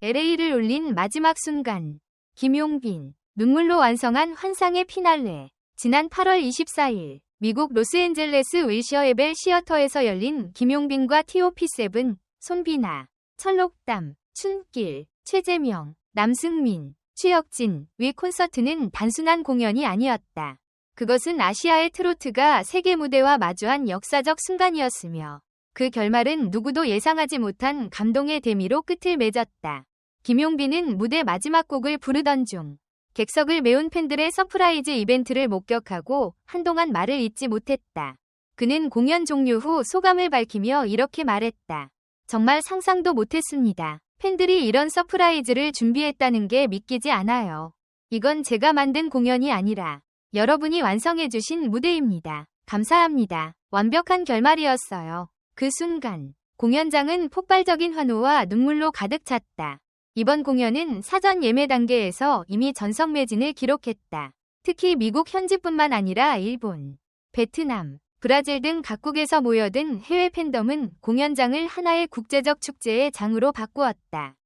LA를 올린 마지막 순간. 김용빈. 눈물로 완성한 환상의 피날레. 지난 8월 24일, 미국 로스앤젤레스 윌셔 에벨 시어터에서 열린 김용빈과 TOP7, 손비나, 철록담, 춘길, 최재명, 남승민, 최혁진 위 콘서트는 단순한 공연이 아니었다. 그것은 아시아의 트로트가 세계 무대와 마주한 역사적 순간이었으며 그 결말은 누구도 예상하지 못한 감동의 대미로 끝을 맺었다. 김용빈은 무대 마지막 곡을 부르던 중 객석을 메운 팬들의 서프라이즈 이벤트를 목격하고 한동안 말을 잇지 못했다. 그는 공연 종료 후 소감을 밝히며 이렇게 말했다. 정말 상상도 못했습니다. 팬들이 이런 서프라이즈를 준비했다는 게 믿기지 않아요. 이건 제가 만든 공연이 아니라 여러분이 완성해주신 무대입니다. 감사합니다. 완벽한 결말이었어요. 그 순간 공연장은 폭발적인 환호와 눈물로 가득 찼다. 이번 공연은 사전 예매 단계에서 이미 전성 매진을 기록했다. 특히 미국 현지뿐만 아니라 일본, 베트남, 브라질 등 각국에서 모여든 해외 팬덤은 공연장을 하나의 국제적 축제의 장으로 바꾸었다.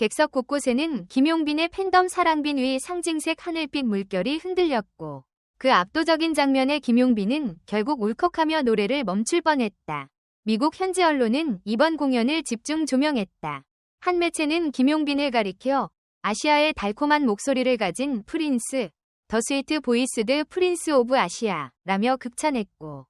객석 곳곳에는 김용빈의 팬덤 사랑빈 위 상징색 하늘빛 물결이 흔들렸고 그 압도적인 장면에 김용빈은 결국 울컥하며 노래를 멈출 뻔했다. 미국 현지 언론은 이번 공연을 집중 조명했다. 한 매체는 김용빈을 가리켜 아시아의 달콤한 목소리를 가진 프린스, 더 스위트 보이스드 프린스 오브 아시아 라며 극찬했고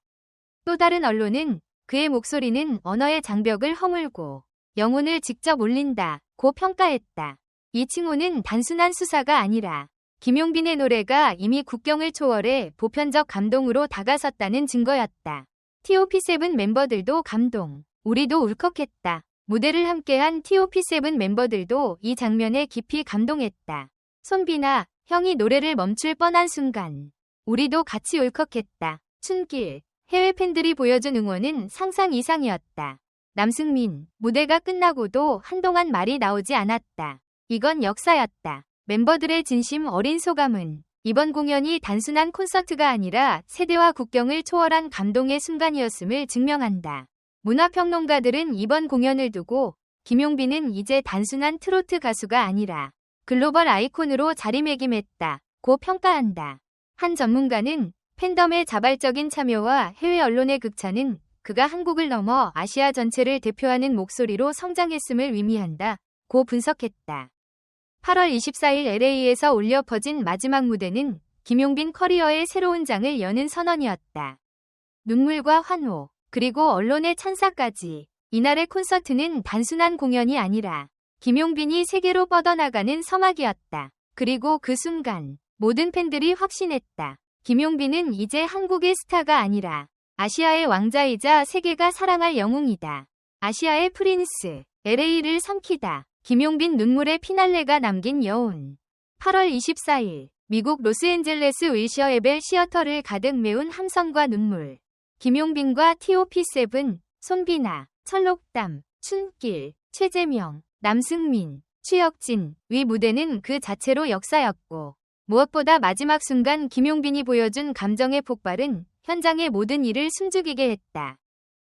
또 다른 언론은 그의 목소리는 언어의 장벽을 허물고 영혼을 직접 울린다 고 평가했다. 이 칭호는 단순한 수사가 아니라 김용빈의 노래가 이미 국경을 초월해 보편적 감동으로 다가섰다는 증거였다. TOP7 멤버들도 감동, 우리도 울컥했다. 무대를 함께한 TOP7 멤버들도 이 장면에 깊이 감동했다. 손비나 형이 노래를 멈출 뻔한 순간 우리도 같이 울컥했다. 춘길 해외 팬들이 보여준 응원은 상상 이상이었다. 남승민 무대가 끝나고도 한동안 말이 나오지 않았다. 이건 역사였다. 멤버들의 진심 어린 소감은 이번 공연이 단순한 콘서트가 아니라 세대와 국경을 초월한 감동의 순간이었음을 증명한다. 문화평론가들은 이번 공연을 두고 김용빈은 이제 단순한 트로트 가수가 아니라 글로벌 아이콘으로 자리매김했다. 고 평가한다. 한 전문가는 팬덤의 자발적인 참여와 해외 언론의 극찬은 그가 한국을 넘어 아시아 전체를 대표하는 목소리로 성장했음을 의미한다. 고 분석했다. 8월 24일 LA에서 울려 퍼진 마지막 무대는 김용빈 커리어의 새로운 장을 여는 선언이었다. 눈물과 환호, 그리고 언론의 찬사까지. 이날의 콘서트는 단순한 공연이 아니라 김용빈이 세계로 뻗어나가는 서막이었다. 그리고 그 순간 모든 팬들이 확신했다. 김용빈은 이제 한국의 스타가 아니라 아시아의 왕자이자 세계가 사랑할 영웅이다. 아시아의 프린스, LA를 삼키다. 김용빈 눈물의 피날레가 남긴 여운. 8월 24일 미국 로스앤젤레스 윌셔 에벨 시어터를 가득 메운 함성과 눈물. 김용빈과 TOP7, 손비나, 철록담, 춘길, 최재명, 남승민, 최혁진 위 무대는 그 자체로 역사였고 무엇보다 마지막 순간 김용빈이 보여준 감정의 폭발은 현장의 모든 일을 숨죽이게 했다.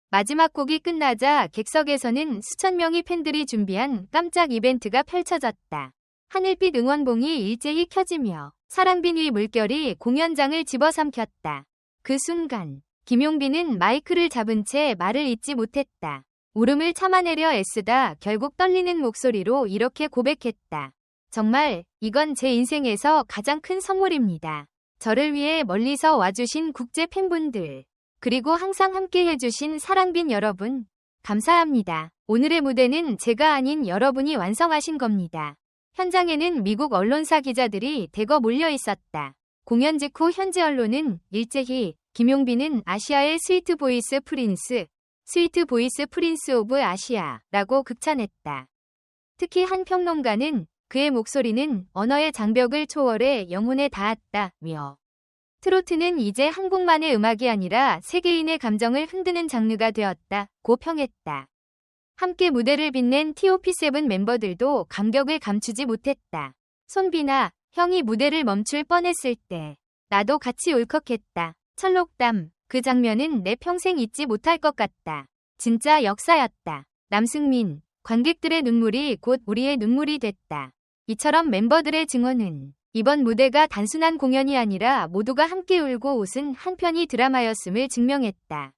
마지막 곡이 끝나자 객석에서는 수천 명의 팬들이 준비한 깜짝 이벤트가 펼쳐졌다. 하늘빛 응원봉이 일제히 켜지며 사랑빈 위 물결이 공연장을 집어삼켰다. 그 순간 김용빈은 마이크를 잡은 채 말을 잇지 못했다. 울음을 참아내려 애쓰다 결국 떨리는 목소리로 이렇게 고백했다. 정말 이건 제 인생에서 가장 큰 선물입니다. 저를 위해 멀리서 와주신 국제 팬분들, 그리고 항상 함께 해주신 사랑빈 여러분, 감사합니다. 오늘의 무대는 제가 아닌 여러분이 완성하신 겁니다. 현장에는 미국 언론사 기자들이 대거 몰려 있었다. 공연 직후 현지 언론은 일제히 김용빈은 아시아의 스위트 보이스 프린스, 스위트 보이스 프린스 오브 아시아라고 극찬했다. 특히 한 평론가는 그의 목소리는 언어의 장벽을 초월해 영혼에 닿았다며 트로트는 이제 한국만의 음악이 아니라 세계인의 감정을 흔드는 장르가 되었다. 고 평했다. 함께 무대를 빛낸 TOP7 멤버들도 감격을 감추지 못했다. 손비나 형이 무대를 멈출 뻔했을 때 나도 같이 울컥했다. 철록담 그 장면은 내 평생 잊지 못할 것 같다. 진짜 역사였다. 남승민, 관객들의 눈물이 곧 우리의 눈물이 됐다. 이처럼 멤버들의 증언은 이번 무대가 단순한 공연이 아니라 모두가 함께 울고 웃은 한편이 드라마였음을 증명했다.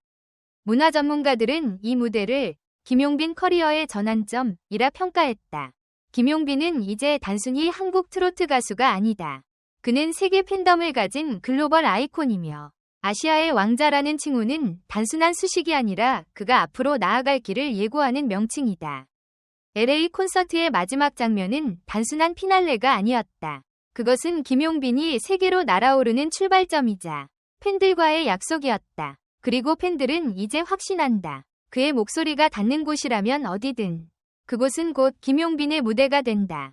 문화 전문가들은 이 무대를 김용빈 커리어의 전환점이라 평가했다. 김용빈은 이제 단순히 한국 트로트 가수가 아니다. 그는 세계 팬덤을 가진 글로벌 아이콘이며 아시아의 왕자라는 칭호는 단순한 수식이 아니라 그가 앞으로 나아갈 길을 예고하는 명칭이다. LA 콘서트의 마지막 장면은 단순한 피날레가 아니었다. 그것은 김용빈이 세계로 날아오르는 출발점이자 팬들과의 약속이었다. 그리고 팬들은 이제 확신한다. 그의 목소리가 닿는 곳이라면 어디든 그곳은 곧 김용빈의 무대가 된다.